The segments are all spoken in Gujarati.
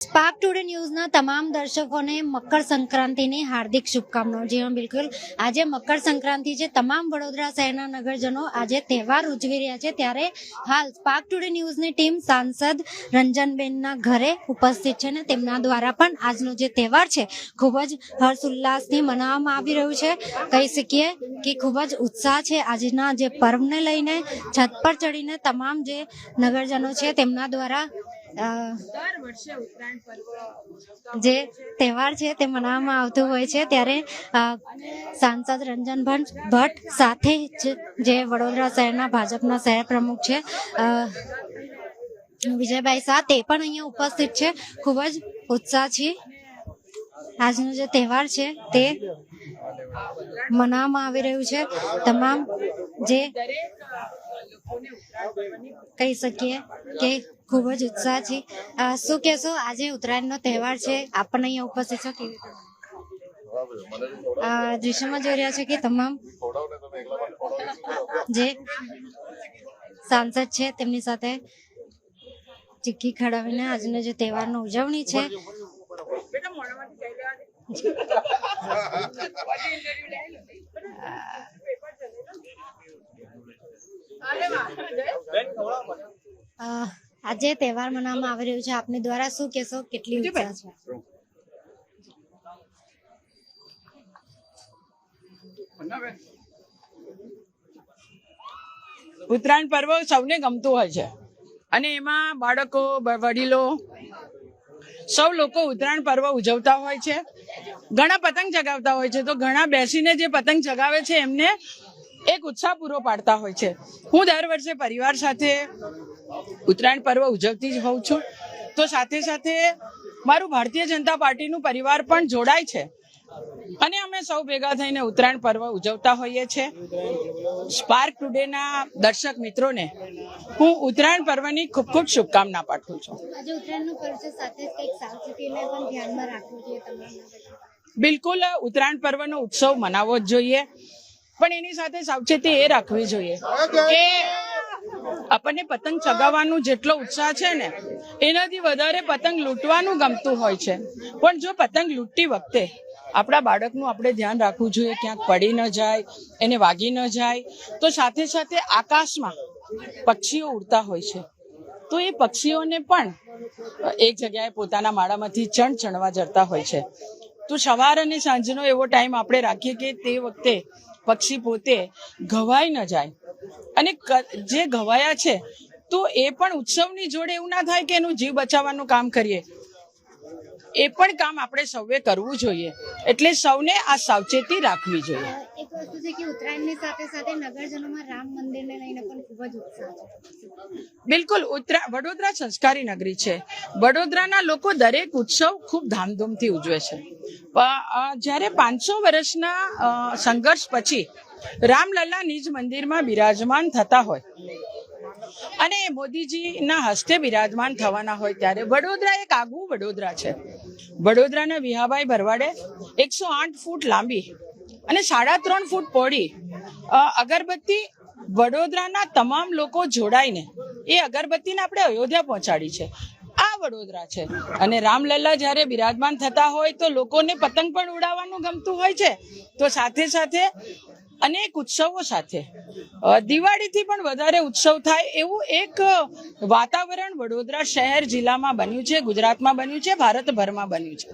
સ્પાર્ક ટુડે ન્યૂઝના તમામ દર્શકોને મકર સંક્રાંતિની હાર્દિક શુભકામનાઓ. જી હા, બિલકુલ. આજે મકર સંક્રાંતિ છે. તમામ વડોદરા શહેરના નગરજનો આજે તહેવાર ઉજવી રહ્યા છે. ત્યારે હાલ સ્પાર્ક ટુડે ન્યૂઝની ટીમ સાંસદ રંજનબેનના ઘરે ઉપસ્થિત છે ને તેમના દ્વારા પણ આજનો જે તહેવાર છે, ખૂબ જ હર્ષ ઉલ્લાસથી મનાવવામાં આવી રહ્યું છે. કહી શકીએ કે ખૂબ જ ઉત્સાહ છે આજના જે પર્વને લઈને. છત પર ચડીને તમામ જે નગરજનો છે તેમના દ્વારા જે તહેવાર છે તે મનાવવામાં આવતું હોય છે ત્યારે સાંસદ રંજન ભટ્ટ સાથે જ વડોદરા શહેરના ભાજપના શહેર પ્રમુખ છે વિજયભાઈ શાહ તે પણ અહીંયા ઉપસ્થિત છે. ખૂબ જ ઉત્સાહ છે. આજનો જે તહેવાર છે તે મનાવવામાં આવી રહ્યું છે. તમામ જે કહી શકીએ કે ખૂબ જ ઉત્સાહથી. છે શું કહેશો? આજે ઉત્તરાયણનો તહેવાર છે. આપણને અહીંયા ઉપસ્થિત છો કેવી દ્રશ્યમાં જોઈ રહ્યા છે કે તમામ જે સાંસદ છે તેમની સાથે ચીક્કી ખડાવીને આજનો જે તહેવારનો ઉજવણી છે? અરે આજે તહેવાર મનાવવામાં આવી રહ્યું છે. આપની દ્વારા શું કહેશો? કેટલી ઉત્સાહ છે? ઉત્તરાયણ પર્વ સૌને ગમતું હોય છે. અને એમાં બાળકો વડીલો સૌ લોકો ઉત્તરાયણ પર્વ ઉજવતા હોય છે. ઘણા પતંગ ચગાવતા હોય છે. તો ઘણા બેસીને જે પતંગ ચગાવે છે એમને એક ઉત્સાહ પૂરો પાડતા હોય છે. હું દર વર્ષે પરિવાર સાથે ઉત્તરાયણ પર્વ ઉજવતી જ હોઉં છું. તો સાથે સાથે મારું ભારતીય જનતા પાર્ટીનું પરિવાર પણ જોડાય છે. અને અમે સૌ ભેગા થઈને ઉત્તરાયણ પર્વ ઉજવતા હોઈએ છીએ સ્પાર્ક ટુડેના દર્શક મિત્રોને હું ઉત્તરાયણ પર્વની ખૂબ ખૂબ શુભકામના પાઠવું છું. બિલકુલ ઉત્તરાયણ પર્વનો ઉત્સવ મનાવવો જ જોઈએ. પણ એની સાથે સાવચેતી એ રાખવી જોઈએ કે આપણને પતંગ ચગાવવાનું જેટલો ઉત્સાહ છે ને, એનાથી વધારે પતંગ લૂંટવાનું ગમતું હોય છે. પણ જો પતંગ લૂંટતી વખતે આપણા બાળકનું આપણે ધ્યાન રાખવું જોઈએ, ક્યાંક પડી ન જાય, એને વાગી ન જાય, તો સાથે સાથે આકાશમાં પક્ષીઓ ઉડતા હોય છે. તો એ પક્ષીઓને પણ એક જગ્યાએ પોતાના માળામાંથી ચણ ચણવા જતા હોય છે. તો સવાર અને સાંજનો એવો ટાઈમ આપણે રાખીએ કે તે વખતે પક્ષી પોતે ઘવાઈ ન જાય. અને જે ઘવાયા છે તો એ પણ ઉત્સવની જોડે એવું ના થાય કે એનું જીવ બચાવવાનું કામ કરીએ. એ પણ કામ આપણે સૌએ કરવું જોઈએ. એટલે સૌને આ સાવચેતી રાખવી જોઈએ. એક વસ્તુ છે કે ઉત્તરાયણની સાથે સાથે નગરજનોમાં રામ મંદિરને લઈને પણ ખૂબ જ ઉત્સાહ છે. બિલકુલ ઉત્તરા વડોદરા સંસ્કારી નગરી છે. વડોદરાના લોકો દરેક ઉત્સવ ખૂબ ધામધૂમથી ઉજવે છે. જ્યારે પાંચસો વર્ષના સંઘર્ષ પછી રામલલ્લા નિજ મંદિરમાં બિરાજમાન થતા હોય. અને મોદીજીના હસ્તે બિરાજમાન થવાના હોય ત્યારે વડોદરા એક આગવું વડોદરા છે. વડોદરાના વિહાભાઈ ભરવાડે એકસો આઠ ફૂટ લાંબી અને સાડા ત્રણ ફૂટ પહોળી અગરબત્તી વડોદરાના તમામ લોકો જોડાઈને એ અગરબત્તીને આપણે અયોધ્યા પહોંચાડી છે. આ વડોદરા છે. અને રામલલ્લા જ્યારે બિરાજમાન થતા હોય તો લોકોને પતંગ પણ ઉડાવવાનું ગમતું હોય છે. તો સાથે સાથે અનેક ઉત્સવો સાથે. દિવાળીથી પણ વધારે ઉત્સવ થાય એવું એક વાતાવરણ વડોદરા શહેર જિલ્લામાં બન્યું છે, ગુજરાતમાં બન્યું છે, ભારતભરમાં બન્યું છે.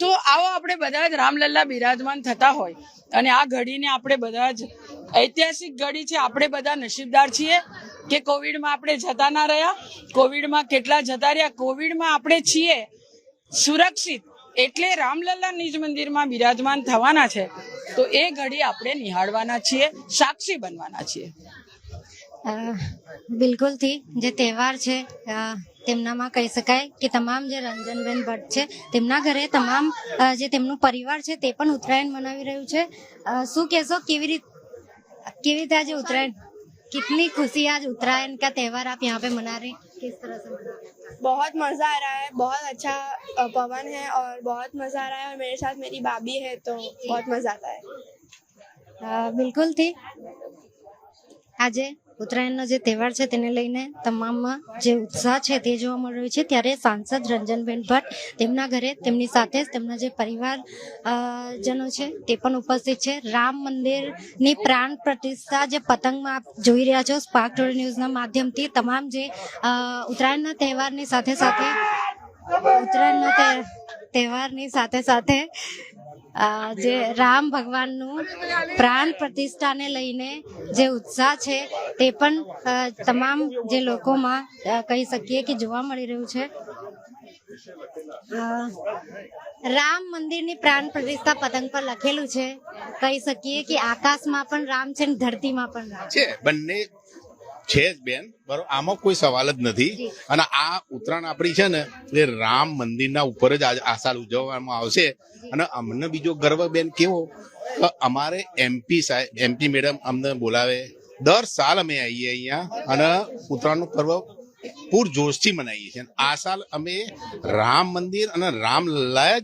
તો આવો આપણે બધા જ રામલલ્લા બિરાજમાન થતા હોય અને આ ઘડીને આપણે બધા જ ઐતિહાસિક ઘડી છે, આપણે બધા નસીબદાર છીએ કે કોવિડમાં આપણે જતા ના રહ્યા, કોવિડમાં કેટલા જતા રહ્યા, કોવિડમાં આપણે છીએ સુરક્ષિત એટલે રામલલ્લા નિજ મંદિરમાં બિરાજમાન થવાના છે. તો એ ઘડી આપણે નિહાળવાના છીએ સાક્ષી બનવાના છીએ. બિલકુલથી જે તહેવાર છે તેમનામાં કહી શકાય કે તમામ જે રંજનબેન ભટ્ટ છે તેમના ઘરે તમામ જે તેમનું પરિવાર છે તે પણ ઉત્તરાયણ મનાવી રહ્યું છે. શું કહેશો? કેવી રીત કેવી રીતે આજે ઉત્તરાયણ? કેટલી ખુશી આજ ઉત્તરાયણ કા તહેવાર આપ યહાં પે મના રહે? किस तरह से मज़ा बहुत मज़ा आ रहा है बहुत अच्छा पवन है और बहुत मज़ा आ रहा है और मेरे साथ मेरी भाभी है तो बहुत मज़ा आता है। आ, बिल्कुल थी। अजय ઉત્તરાયણનો જે તહેવાર છે તેને લઈને તમામમાં જે ઉત્સાહ છે તે જોવા મળી છે. ત્યારે સાંસદ રંજનબેન ભટ્ટ તેમના ઘરે, તેમની સાથે જ તેમના જે પરિવાર જનો છે તે પણ ઉપસ્થિત છે. રામ મંદિરની પ્રાણ પ્રતિષ્ઠા જે પતંગમાં આપ જોઈ રહ્યા છો, સ્પાર્ક ટોરી ન્યૂઝના માધ્યમથી તમામ જે ઉત્તરાયણના તહેવારની સાથે સાથે, ઉત્તરાયણના તહેવારની સાથે સાથે જે રામ ભગવાનનું પ્રાણ પ્રતિષ્ઠાને લઈને જે ઉત્સાહ છે તે પણ તમામ જે લોકોમાં કહી શકીએ કે જોવા મળી રહ્યું છે. રામ મંદિરની પ્રાણ પ્રતિષ્ઠા પતંગ પર લખેલું છે. કહી શકીએ કે આકાશમાં પણ રામ છે ને ધરતીમાં પણ રામ. છે, બંને છે જ બેન બરોબર આમાં કોઈ સવાલ જ નથી. અને આ ઉત્તરાયણ આપણી છે ને એ રામ મંદિરના ઉપર જ આ- સાલ ઉજવવામાં આવશે. અને અમને બીજો ગર્વ બેન કેવો? અમારે એમપી સાહેબ એમપી મેડમ અમને બોલાવે દર સાલ અમે આવીએ અહીંયા અને ઉત્તરાયણનું પર્વ પૂરજોશથી મનાવીએ છીએ. આ સાલ અમે રામ મંદિર અને રામ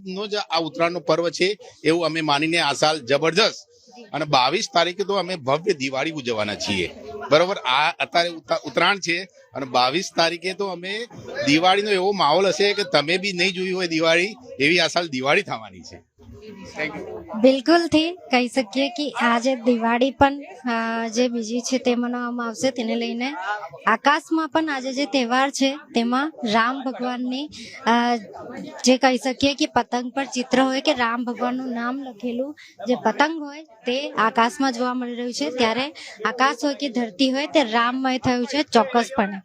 નો જ આ ઉત્તરાયણનું પર્વ છે એવું અમે માનીને આ સાલ જબરજસ્ત. અને બાવીસ તારીખે તો અમે ભવ્ય દિવાળી ઉજવવાના છીએ. બરોબર, આ અત્યારે ઉત્તા- ઉત્તરાયણ છે અને બાવીસ તારીખે તો અમે દિવાળીનો એવો માહોલ હશે કે તમે બી નહીં જોયું હોય દિવાળી, એવી આ સાલ દિવાળી થવાની છે. બિલકુલથી કહી શકીએ કે આજે દિવાળી પણ જે બીજી છે તે મનાવવામાં આવશે તેને લઈને આકાશમાં પણ આજે જે તહેવાર છે તેમાં રામ ભગવાનની જે કહી શકીએ કે પતંગ પર ચિત્ર હોય કે રામ ભગવાનનું નામ લખેલું જે પતંગ હોય તે આકાશમાં જોવા મળી રહ્યું છે. ત્યારે આકાશ હોય કે ધરતી હોય તે રામમય થયું છે ચોક્કસપણે.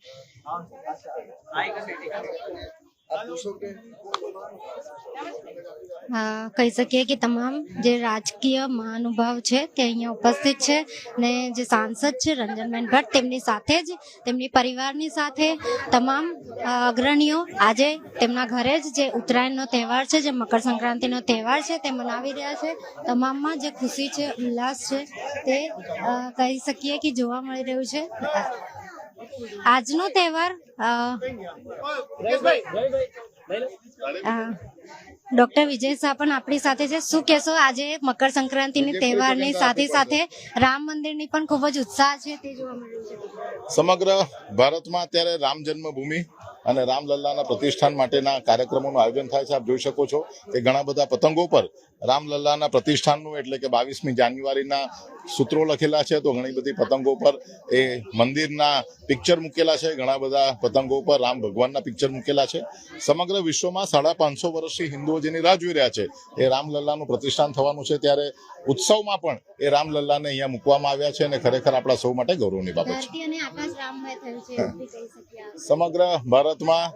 કહી શકીએ કે તમામ જે રાજકીય મહાનુભાવ છે તે અહીંયા ઉપસ્થિત છે ને જે સાંસદ છે રંજનબેન ભટ્ટ તેમની સાથે જ તેમની પરિવારની સાથે તમામ અગ્રણીઓ આજે તેમના ઘરે જ જે ઉત્તરાયણનો તહેવાર છે જે મકર સંક્રાંતિનો તહેવાર છે તે મનાવી રહ્યા છે. તમામમાં જે ખુશી છે ઉલ્લાસ છે તે કહી શકીએ કે જોવા મળી રહ્યું છે. આજનો તહેવાર ડોક્ટર વિજય શાહ પણ આપણી સાથે છે. શું કહેશો? આજે મકર સંક્રાંતિની તહેવારની સાથે સાથે રામ મંદિરની પણ ખૂબ જ ઉત્સાહ છે તે જોવા મળ્યું છે. સમગ્ર ભારતમાં અત્યારે રામ જન્મભૂમિ અને રામલલ્લાના પ્રતિષ્ઠાન માટેના કાર્યક્રમોનું આયોજન થાય છે આપ જોઈ શકો છો કે ઘણા બધા પતંગો પર રામલલ્લાના પ્રતિષ્ઠાનનું એટલે કે બાવીસમી જાન્યુઆરીના સૂત્રો લખેલા છે તો ઘણી બધી પતંગો પર એ મંદિરના પિક્ચર મૂકેલા છે ઘણા બધા પતંગો પર રામ ભગવાનના પિક્ચર મૂકેલા છે. સમગ્ર વિશ્વમાં સાડા પાંચસો વર્ષથી હિન્દુઓ જેની રાહ જોઈ રહ્યા છે એ રામલલ્લાનું પ્રતિષ્ઠાન થવાનું છે. ત્યારે ઉત્સવમાં પણ એ રામલલ્લાને અહીંયા મૂકવામાં આવ્યા છે અને ખરેખર આપણા સૌ માટે ગૌરવની બાબત છે. સમગ્ર અને ભારતમાં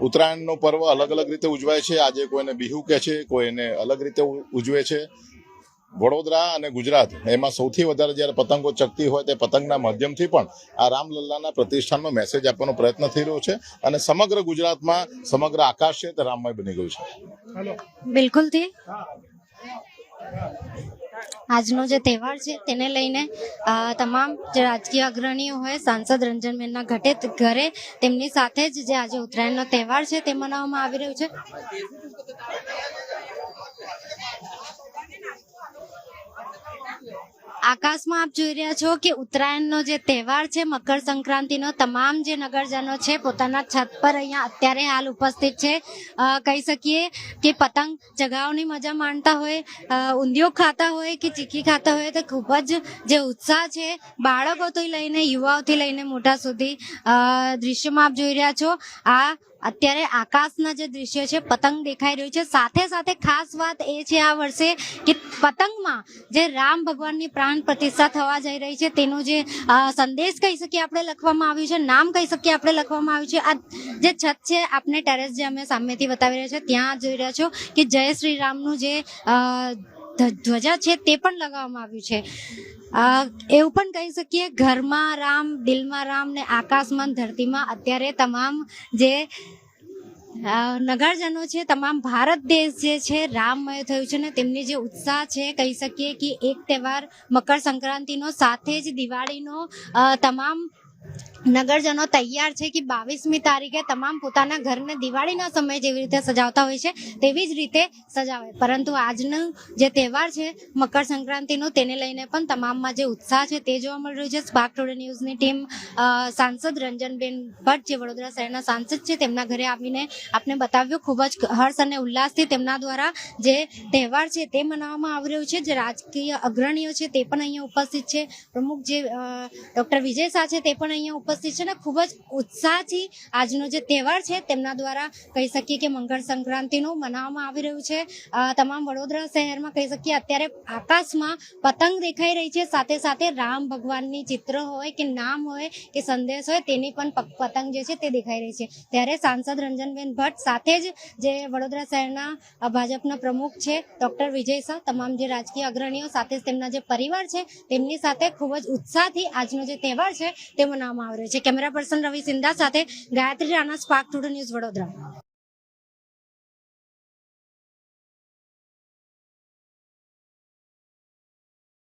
ઉત્તરાયણનો પર્વ અલગ અલગ રીતે ઉજવાય છે. આજે કોઈને બિહુ કહે છે, કોઈને અલગ રીતે ઉજવે છે. વડોદરા અને ગુજરાત, એમાં સૌથી વધારે જ્યારે પતંગો ચકતી હોય તે પતંગના માધ્યમથી પણ આ રામલલ્લાના પ્રતિષ્ઠાનનો મેસેજ આપવાનો પ્રયત્ન થઈ રહ્યો છે અને સમગ્ર ગુજરાતમાં સમગ્ર આકાશ છે તે રામમય બની ગયું છે. બિલકુલથી આજનો જે તહેવાર છે તેને લઈને તમામ જે રાજકીય અગ્રણીઓ હોય, સાંસદ રંજનબેનના ઘટે ઘરે તેમની સાથે જ જે આજે ઉત્તરાયણનો તહેવાર છે તે મનાવવામાં આવી રહ્યું છે. આકાશમાં આપ જોઈ રહ્યા છો કે ઉત્તરાયણનો જે તહેવાર છે, મકર સંક્રાંતિનો, તમામ જે નગરજનો છે પોતાના છત પર અહીંયા અત્યારે હાલ ઉપસ્થિત છે. કહી શકીએ કે પતંગ ચગાવવાની મજા માણતા હોય ઊંધિયો ખાતા હોય કે ચીકી ખાતા હોય તો ખૂબ જ જે ઉત્સાહ છે, બાળકોથી લઈને, યુવાઓથી લઈને મોટા સુધી દૃશ્યમાં આપ જોઈ રહ્યા છો. આ અત્યારે આકાશના જે દૃશ્ય છે, પતંગ દેખાઈ રહ્યું છે. સાથે સાથે ખાસ વાત એ છે આ વર્ષે કે પતંગમાં જે રામ ભગવાનની પ્રાણ પ્રતિષ્ઠા થવા જઈ રહી છે, તેનો જે સંદેશ કહી શકીએ આપણે લખવામાં આવ્યું છે, નામ કહી શકીએ આપણે લખવામાં આવ્યું છે. આ જે છત છે, આપને ટેરેસ જે અમે સામેથી બતાવી રહ્યા છે, ત્યાં જોઈ રહ્યા છો કે જય શ્રી રામનું જે ધ્વજા છે તે પણ લગાવવામાં આવ્યું છે. એવું પણ કહી શકીએ, ઘરમાં રામ, દિલમાં રામ ને આકાશમાં ધરતીમાં અત્યારે તમામ જે નગરજનો છે, તમામ ભારત દેશ જે છે, રામમય થયું છે ને તેમની જે ઉત્સાહ છે, કહી શકીએ કે એક તહેવાર મકર સંક્રાંતિનો સાથે જ દિવાળીનો તમામ નગરજનો તૈયાર છે કે બાવીસમી તારીખે તમામ પોતાના ઘરને દિવાળીના સમયે જેવી રીતે સજાવતા હોય છે, તેવી જ રીતે સજાવે. પરંતુ આજનો જે તહેવાર છે, મકર સંક્રાંતિનો, તેને લઈને પણ તમામમાં જે ઉત્સાહ છે તે જોવા મળી રહ્યું છે. સ્પાર્ક ટુડે ન્યૂઝની ટીમ સાંસદ રંજનબેન ભટ્ટ જે વડોદરા શહેરના સાંસદ છે, તેમના ઘરે આવીને આપને બતાવ્યું. ખૂબ જ હર્ષ અને ઉલ્લાસથી તેમના દ્વારા જે તહેવાર છે તે મનાવવામાં આવી રહ્યું છે. જે રાજકીય અગ્રણીઓ છે તે પણ અહીંયા ઉપસ્થિત છે. પ્રમુખ જે ડૉક્ટર વિજય શાહ છે તે પણ અહીંયા ઉપસ્થિત છે અને ખૂબ જ ઉત્સાહથી આજનો જે તહેવાર છે, તેમના દ્વારા કહી શકીએ કે મકર સંક્રાંતિનું મનાવવામાં આવી રહ્યું છે. તમામ વડોદરા શહેરમાં કહી શકીએ અત્યારે આકાશમાં પતંગ દેખાઈ રહી છે. સાથે સાથે રામ ભગવાનની ચિત્ર હોય કે નામ હોય કે સંદેશ હોય, તેની પણ પતંગ જે છે તે દેખાઈ રહી છે. ત્યારે સાંસદ રંજનબેન ભટ્ટ સાથે જ જે વડોદરા શહેરના ભાજપના પ્રમુખ છે, ડોક્ટર વિજય શાહ, તમામ જે રાજકીય અગ્રણીઓ સાથે તેમના જે પરિવાર છે, તેમની સાથે ખૂબ જ ઉત્સાહથી આજનો જે તહેવાર છે તે મનાવવામાં આવી રહ્યો છે. કેમેરા પર્સન રવિ સિંધા સાથે Gayatri Rana spark today news Vadodara.